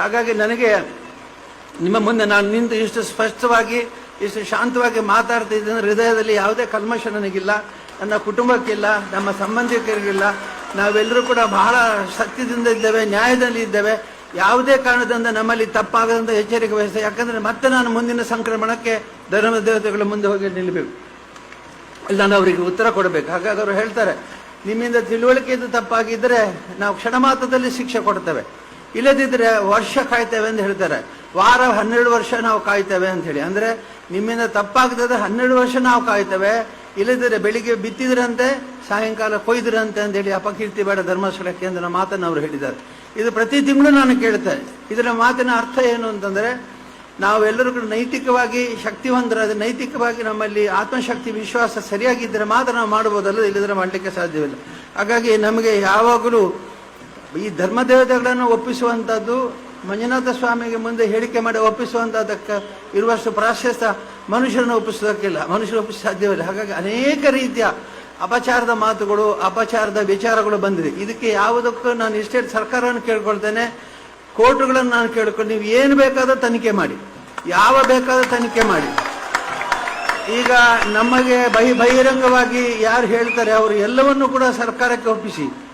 ಹಾಗಾಗಿ ನನಗೆ ನಿಮ್ಮ ಮುಂದೆ ನಾನು ನಿಂತು ಇಷ್ಟು ಸ್ಪಷ್ಟವಾಗಿ, ಇಷ್ಟು ಶಾಂತವಾಗಿ ಮಾತಾಡ್ತಿದ್ದೇನೆ ಹೃದಯದಲ್ಲಿ ಯಾವುದೇ ಕಲ್ಮಶ ನನಗಿಲ್ಲ, ನನ್ನ ಕುಟುಂಬಕ್ಕಿಲ್ಲ, ನಮ್ಮ ಸಂಬಂಧಿಕರಿಗಿಲ್ಲ. ನಾವೆಲ್ಲರೂ ಕೂಡ ಬಹಳ ಸತ್ಯದಿಂದ ಇದ್ದೇವೆ, ನ್ಯಾಯದಲ್ಲಿ ಇದ್ದೇವೆ. ಯಾವುದೇ ಕಾರಣದಿಂದ ನಮ್ಮಲ್ಲಿ ತಪ್ಪಾಗದಂತ ಎಚ್ಚರಿಕೆ ವಹಿಸ್ತೇವೆ ಯಾಕಂದ್ರೆ ಮತ್ತೆ ನಾನು ಮುಂದಿನ ಸಂಕ್ರಮಣಕ್ಕೆ ಧರ್ಮ ದೇವತೆಗಳ ಮುಂದೆ ಹೋಗಿ ನಿಲ್ಲಬೇಕು. ಅಲ್ಲಿ ನಾನು ಅವರಿಗೆ ಉತ್ತರ ಕೊಡಬೇಕು. ಹಾಗಾಗಿ ಅವರು ಹೇಳ್ತಾರೆ, ನಿಮ್ಮಿಂದ ತಿಳುವಳಿಕೆ ತಪ್ಪಾಗಿದ್ದರೆ ನಾವು ಕ್ಷಣ ಮಾತ್ರದಲ್ಲಿ ಶಿಕ್ಷೆ ಕೊಡ್ತೇವೆ. ಇಲ್ಲದಿದ್ರೆ ವರ್ಷ ಕಾಯ್ತೇವೆ ಅಂತ ಹೇಳ್ತಾರೆ. ವಾರ ಹನ್ನೆರಡು ವರ್ಷ ನಾವು ಕಾಯ್ತೇವೆ ಅಂತ ಹೇಳಿ. ಅಂದ್ರೆ ನಿಮ್ಮಿಂದ ತಪ್ಪಾಗ್ತದೆ, ಹನ್ನೆರಡು ವರ್ಷ ನಾವು ಕಾಯ್ತೇವೆ. ಇಲ್ಲದಿದ್ರೆ ಬೆಳಿಗ್ಗೆ ಬಿತ್ತಿದ್ರಂತೆ, ಸಾಯಂಕಾಲ ಕೊಯ್ದ್ರಂತೆ ಅಂತ ಹೇಳಿ ಅಪಕೀರ್ತಿ ಬೇಡ ಧರ್ಮಸ್ಥಳ ಕೇಂದ್ರ ಮಾತನ್ನು ಅವರು ಹೇಳಿದ್ದಾರೆ. ಇದು ಪ್ರತಿ ತಿಂಗಳು ನಾನು ಕೇಳ್ತೇನೆ. ಇದರ ಮಾತಿನ ಅರ್ಥ ಏನು ಅಂತಂದ್ರೆ, ನಾವೆಲ್ಲರೂ ಕೂಡ ನೈತಿಕವಾಗಿ ಶಕ್ತಿವಂತರಾದ ನೈತಿಕವಾಗಿ ನಮ್ಮಲ್ಲಿ ಆತ್ಮಶಕ್ತಿ, ವಿಶ್ವಾಸ ಸರಿಯಾಗಿದ್ದರೆ ಮಾತ್ರ ನಾವು ಮಾಡಬಹುದಲ್ಲ ಇಲ್ಲದ್ರೆ ಮಾಡಲಿಕ್ಕೆ ಸಾಧ್ಯವಿಲ್ಲ. ಹಾಗಾಗಿ ನಮಗೆ ಯಾವಾಗಲೂ ಈ ಧರ್ಮದೇವತೆಗಳನ್ನು ಒಪ್ಪಿಸುವಂಥದ್ದು ಮಂಜುನಾಥ ಸ್ವಾಮಿಗೆ ಮುಂದೆ ಹೇಳಿಕೆ ಮಾಡಿ ಒಪ್ಪಿಸುವಂಥದ್ದಕ್ಕೆ ಇರುವಷ್ಟು ಪ್ರಾಶಸ್ತ್ಯ ಮನುಷ್ಯರನ್ನು ಒಪ್ಪಿಸೋದಕ್ಕಿಲ್ಲ. ಮನುಷ್ಯರು ಒಪ್ಪಿಸ ಸಾಧ್ಯವಿಲ್ಲ. ಹಾಗಾಗಿ ಅನೇಕ ರೀತಿಯ ಅಪಚಾರದ ಮಾತುಗಳು, ಅಪಚಾರದ ವಿಚಾರಗಳು ಬಂದಿದೆ. ಇದಕ್ಕೆ ಯಾವುದಕ್ಕೂ ನಾನು ಇಷ್ಟೇ ಸರ್ಕಾರವನ್ನು ಕೇಳ್ಕೊಳ್ತೇನೆ. ಕೋರ್ಟ್ಗಳನ್ನು ನಾನು ಕೇಳ್ಕೊಂಡು ನೀವು ಏನು ಬೇಕಾದರೂ ತನಿಖೆ ಮಾಡಿ. ಯಾವ ಬೇಕಾದರೂ ತನಿಖೆ ಮಾಡಿ. ಈಗ ನಮಗೆ ಬಹಿ, ಬಹಿರಂಗವಾಗಿ ಯಾರು ಹೇಳ್ತಾರೆ, ಅವರು ಎಲ್ಲವನ್ನೂ ಕೂಡ ಸರ್ಕಾರಕ್ಕೆ ಒಪ್ಪಿಸಿ.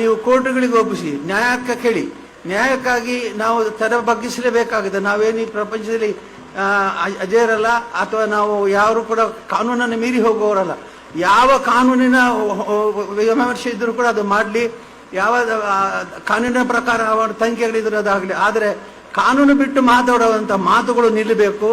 ನೀವು ಕೋರ್ಟ್ಗಳಿಗೆ ಒಪ್ಪಿಸಿ ನ್ಯಾಯಕ್ಕೆ ಕೇಳಿ. ನ್ಯಾಯಕ್ಕಾಗಿ ನಾವು ತೆರ ಬಗ್ಗಿಸಲೇಬೇಕಾಗುತ್ತೆ ನಾವೇನು ಈ ಪ್ರಪಂಚದಲ್ಲಿ ಅಜೇರಲ್ಲ, ಅಥವಾ ನಾವು ಯಾರು ಕೂಡ ಕಾನೂನನ್ನು ಮೀರಿ ಹೋಗುವವರಲ್ಲ. ಯಾವ ಕಾನೂನಿನ ವಿಮರ್ಶೆ ಇದ್ರು ಕೂಡ ಅದು ಮಾಡಲಿ. ಯಾವ ಕಾನೂನಿನ ಪ್ರಕಾರ ಅವರ ತನಿಖೆಗಳಿದ್ರು ಅದಾಗಲಿ. ಆದರೆ ಕಾನೂನು ಬಿಟ್ಟು ಮಾತಾಡುವಂಥ ಮಾತುಗಳು ನಿಲ್ಲಬೇಕು.